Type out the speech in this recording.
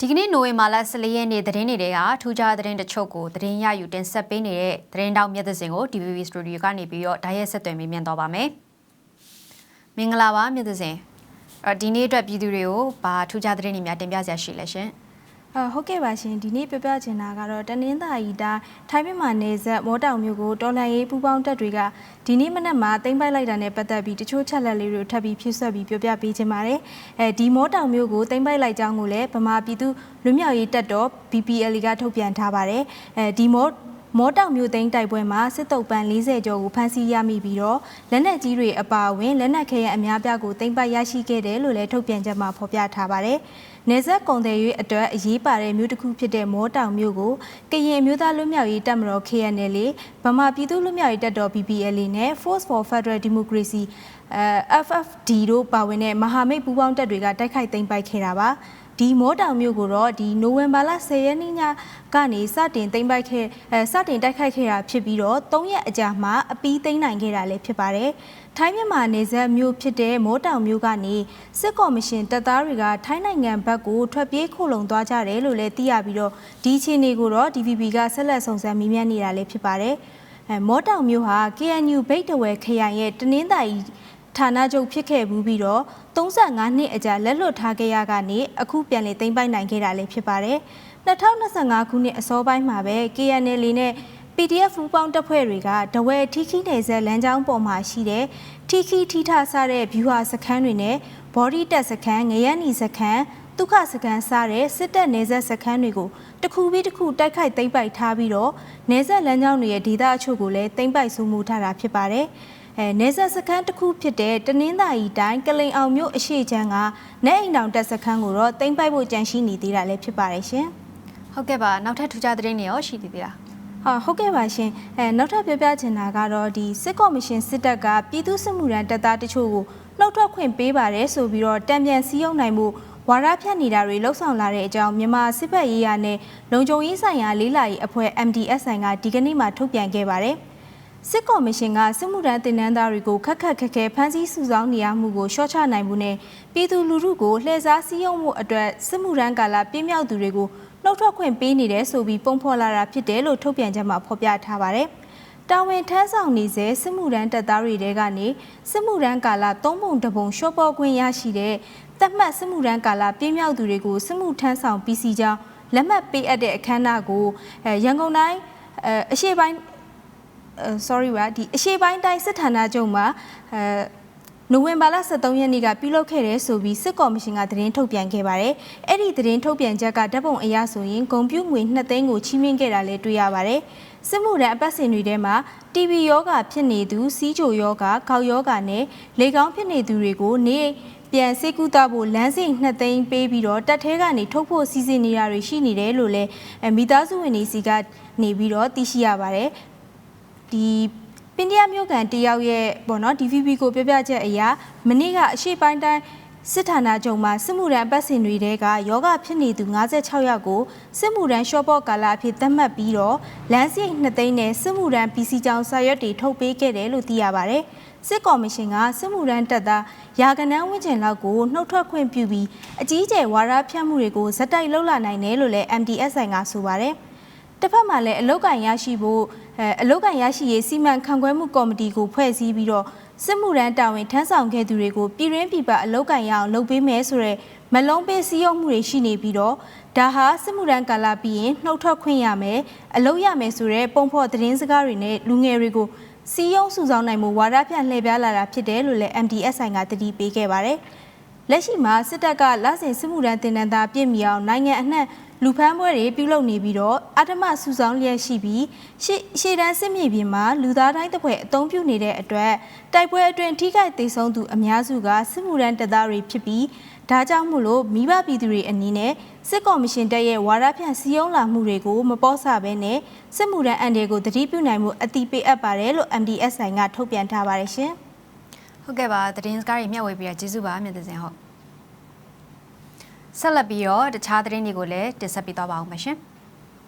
ဒီကနေ့နိုဝင်ဘာလ14ရက်နေ့သတင်းတွေကထူးခြားသတင်းတချို့ကိုသတင်းရယူတင်ဆက်ပေးနေတဲ့သတင်းတောက်မြတ်သစင်ကို DVB Studio ကနေပြီးတော့ဓာတ်ရိုက်ဆက်သွယ်မေးမြန်းတော့ပါမယ်။မင်္ဂလာပါမြတ်သစင်။အဲ့ဒီနေ့အတွက်ပြည်သူတွေကိုဘာထူးခြားသတင်းတွေများတင်ပြစရာရှိလဲရှင်အ ဟုတ်ကဲ့ပါရှင်ဒီနေ့ပြပြချင်တာကတော့တနင်္သာရီတိုင်းထိုင်းမြန်မာနယ်စပ်မောတောင်မြို့ကိုတော်လှန်ရေးပူးပေါင်းတပ်တွေကဒီနေ့မနက်မှာတင်ပိုက်လိုက်တာနဲ့ပတ်သက်ပြီးတချို့ချက်လက်လေးတွေကိုထပ်ပြီးဖြည့်ဆွက်ပြီးပြောပြပေးချင်ပါတယ်အဲဒီမောတောင်မြို့ကိုတင်ပိုက်လိုက်ကြောင်းကိုလည်းဗမာပြည်သူလူမျိုးရေးတပ်တော် BPL ကထုတ်ပြန်ထားပါတယ်အဲဒီမောမောတောင်မြို့သိမ်းတိုက်ပွဲမှာစစ်တုပ်ပန်း40ကျော်ကိုဖမ်းဆီးရမိပြီးတော့လက်နက်ကြီးတွေအပါအဝင်လက်နက်ခဲယံအများပြားကိုသိမ်းပိုက်ရရှိခဲ့တယ်လို့လည်းထုတ်ပြန်ချက်မှာဖော်ပြထားပါတယ်။ နေဆက်ကုံတယ်ရွေးအတွက်အရေးပါတဲ့မြို့တစ်ခုဖြစ်တဲ့မောတောင်မြို့ကိုကရင်မျိုးသားလွတ်မြောက်ရေးတပ်မတော် KNL ဗမာပြည်သူ့လွတ်မြောက်ရေးတပ်တော် BPL နဲ့ Force for Federal Democracy အဲ FFD တို့ပါဝင်တဲ့မဟာမိတ်ပူးပေါင်းတပ်တွေကတိုက်ခိုက်သိမ်းပိုက်ခဲ့တာပါ။ ဒီမောတောင်မြို့ကိုတော့ဒီနိုဝင်ဘာလ10ရက်နေ့ညကနေစတင်သိမ်းပိုက်ခဲ့အဲစတင်တိုက်ခိုက်ခဲ့တာဖြစ်ပြီးတော့3ရက်အကြာမှာအပီးသိမ်းနိုင်ခဲ့တာလည်းဖြစ်ပါတယ်။ထိုင်းမြန်မာနေဆက်မြို့ဖြစ်တဲ့မောတောင်မြို့ကနေစစ်ကော်မရှင်တပ်သားတွေကထိုင်းနိုင်ငံဘက်ကိုထွက်ပြေးခိုလုံသွားကြတယ်လို့လည်းသိရပြီးတော့ဒီအခြေအနေကိုတော့ DVB ကဆက်လက်စုံစမ်းမေးမြန်းနေတာလည်းဖြစ်ပါတယ်။အဲမောတောင်မြို့ဟာ KNU ဘိတ်တဝဲခရိုင်ရဲ့တနင်္သာရီ ဌာနချုပ်ဖြစ်ခဲ့ဘူးပြီးတော့35နှစ်အကြာလက်လွတ်ထားခဲ့ရကနေအခုပြန်လည်သိမ်းပိုက်နိုင်ခဲ့တာလည်းဖြစ်ပါတယ်။2025ခုနှစ်အစောပိုင်းမှာပဲ KNL နဲ့ PDF ဖူပေါင်းတပ်ဖွဲ့တွေကဒဝဲထီခီနယ်ဆက်လမ်းကြောင်းပေါ်မှာရှိတဲ့ထီခီထီထဆတဲ့ view ဟာစခန်းတွေနဲ့ body တက်စခန်းငရမ်းနီစခန်းဒုက္ခစခန်းစတဲ့စစ်တပ်နေဆက်စခန်းတွေကိုတစ်ခုပြီးတစ်ခုတိုက်ခိုက်သိမ်းပိုက်ထားပြီးတော့နေဆက်လမ်းကြောင်းတွေရဲ့ဒေသအချို့ကိုလည်းသိမ်းပိုက်စိုးမိုးထားတာဖြစ်ပါတယ်။ အဲနေဆက်စခန်းတစ်ခုဖြစ်တဲ့တနင်္သာရီတိုင်းကလိန်အောင်မြို့အရှိချမ်းကနေအိမ်တောင်တက်စခန်းကိုတော့တင်ပိုက်ဖို့ကြံရှိနေသေးတာလည်းဖြစ်ပါတယ်ရှင်။ဟုတ်ကဲ့ပါနောက်ထပ်ထူးခြားသတင်းတွေရောရှိသေးသေးလား။ဟာဟုတ်ကဲ့ပါရှင်။အဲနောက်ထပ်ပြောပြချင်တာကတော့ဒီစစ်ကော်မရှင်စစ်တပ်ကပြည်သူ့စစ်မှုထမ်းတပ်သားတချို့ကိုနှုတ်ထွက်ခွင့်ပေးပါတယ်ဆိုပြီးတော့တံပြန်စည်းရုံးနိုင်မှုဝါရဖြတ်နေတာတွေလှုပ်ဆောင်လာတဲ့အကြောင်းမြန်မာစစ်ဘက်ရေးရာနဲ့လုံခြုံရေးဆိုင်ရာလေးလာရေးအဖွဲ့ MDSN ကဒီကနေ့မှထုတ်ပြန်ခဲ့ပါတယ်။ စစ်ကော်မရှင်ကစစ်မှုထမ်းတင်နန်းသားတွေကိုခက်ခက်ခက်ခဲဖမ်းဆီးစုဆောင်းနေရမှုကိုရှော့ချနိုင်မှုနဲ့ပြည်သူလူထုကိုလှည့်စားစည်းရုံးမှုအတွက်စစ်မှုထမ်းကာလပြည့်မြောက်သူတွေကိုနှုတ်ထွက်ခွင့်ပေးနေတယ်ဆိုပြီးပုံဖော်လာတာဖြစ်တယ်လို့ထုတ်ပြန်ချက်မှာဖော်ပြထားပါတယ်။တာဝန်ထမ်းဆောင်နေစေစစ်မှုထမ်းတပ်သားတွေတဲကနေစစ်မှုထမ်းကာလ၃ပုံတပုံရှော့ပေါ်ခွင့်ရရှိတဲ့သတ်မှတ်စစ်မှုထမ်းကာလပြည့်မြောက်သူတွေကိုစစ်မှုထမ်းဆောင်ပြီးစီကြောင်းလက်မှတ်ပေးအပ်တဲ့အခမ်းအနားကိုအဲရန်ကုန်တိုင်းအဲအရှိပိုင်း sorry ပါဒီအရှိပိုင်းတိုင်းစစ်ဌာနချုပ်မှာအဲနိုဝင်ဘာလ23ရက်နေ့ကပြုလုပ်ခဲ့တဲ့ဆိုပြီးစစ်ကော်မရှင်ကသတင်းထုတ်ပြန်ခဲ့ပါတယ်။အဲ့ဒီသတင်းထုတ်ပြန်ချက်ကဓာတ်ပုံအရဆိုရင်ဂုံပြူငွေ2သိန်းကိုချီးမြှင့်ခဲ့တာလည်းတွေ့ရပါတယ်။စစ်မှုထမ်းအပတ်စဉ်တွေထဲမှာ TB ယောဂဖြစ်နေသူစီးချိုယောဂခေါက်ယောဂနဲ့လေကောင်းဖြစ်နေသူတွေကိုနေပြန်စေကူတာဖို့လမ်းစဉ်2သိန်းပေးပြီးတော့တက်သေးကနေထုတ်ဖို့စီစဉ်နေတာတွေရှိနေတယ်လို့လည်းမိသားစုဝင်တွေစီကနေပြီးတော့သိရှိရပါတယ်။ ဒီပင်တရမြို့ကန်တယောက်ရဲ့ပေါ့နော် DVB ကိုပြောပြချက်အရာမနေ့ကအရှိပိုင်းတိုင်းစစ်ဌာနချုပ်မှာစစ်မှုရန်ပတ်စင်တွေတဲကယောဂဖြစ်နေသူ56ယောက်ကိုစစ်မှုရန်ရှော့ပေါ့ကာလာအဖြစ်သတ်မှတ်ပြီးတော့လမ်းစီ2သိန်းနဲ့စစ်မှုရန် PC ကြောင်စာရွက်တွေထုတ်ပေးခဲ့တယ်လို့သိရပါဗျ။စစ်ကော်မရှင်ကစစ်မှုရန်တပ်သားရာကနန်းဝင်းကျင်လောက်ကိုနှုတ်ထွက်ခွင့်ပြုပြီးအကြီးကျယ်ဝါရဖြတ်မှုတွေကိုဇက်တိုက်လှုပ်လာနိုင်တယ်လို့လည်း MDSI ကဆိုပါတယ်။တစ်ဖက်မှာလည်းအလုတ်ကန်ရရှိဖို့ အဲအလုတ်ကန်ရရှိရေးစီမံခန့်ခွဲမှုကော်မတီကိုဖွဲ့စည်းပြီးတော့စစ်မှုရန်တာဝန်ထမ်းဆောင်ခဲ့သူတွေကိုပြည်ရင်းပြည်ပအလုတ်ကန်ရအောင်လုပ်ပေးမယ်ဆိုရဲမလုံးပေးစည်းရုံးမှုတွေရှိနေပြီးတော့ဒါဟာစစ်မှုရန်ကာလပြီးရင်နှုတ်ထွက်ခွင့်ရမယ်အလုတ်ရမယ်ဆိုရဲပုံဖော်သတင်းစကားတွေနဲ့လူငယ်တွေကိုစီယုံစုဆောင်နိုင်မှုဝါဒဖြန့်လှည့်ပြားလာတာဖြစ်တယ်လို့လည်း MDSI ကတတိပေးခဲ့ပါတယ်လက်ရှိမှာစစ်တပ်ကလစဉ်စစ်မှုရန်တင်နန်းသားပြည်မြောင်နိုင်ငံအနှံ့ လူဖမ်းပွဲတွေပြုလုပ်နေပြီးတော့အထမစုဆောင်လျက်ရှိပြီးရှေ့ရှေ့တန်းစစ်မြေပြင်မှာလူသားတိုင်းတစ်ဖွဲ့အုံပြုနေတဲ့အတွက်တိုက်ပွဲအတွင်းထိခိုက်ဒေဆုံးသူအများစုကစစ်မှုရန်တပ်သားတွေဖြစ်ပြီးဒါကြောင့်မို့လို့မိဘပြည်သူတွေအနေနဲ့စစ်ကော်မရှင်တပ်ရဲ့ဝါဒဖြန့်စည်းရုံးလာမှုတွေကိုမပေါ့ဆဘဲနဲ့စစ်မှုရန်အန်တွေကိုတတိပြုနိုင်မှုအတိပေးအပ်ပါတယ်လို့ MDSI ကထုတ်ပြန်ထားပါတယ်ရှင်။ဟုတ်ကဲ့ပါသတင်းစကားတွေမျှဝေပြီးတော့ကျေးဇူးပါမြတ်သစင်ဟုတ် ဆက်လက်ပြီးတော့တခြားသတင်းတွေကိုလည်းတင်ဆက်ပေးသွားပါအောင်ပါရှင်။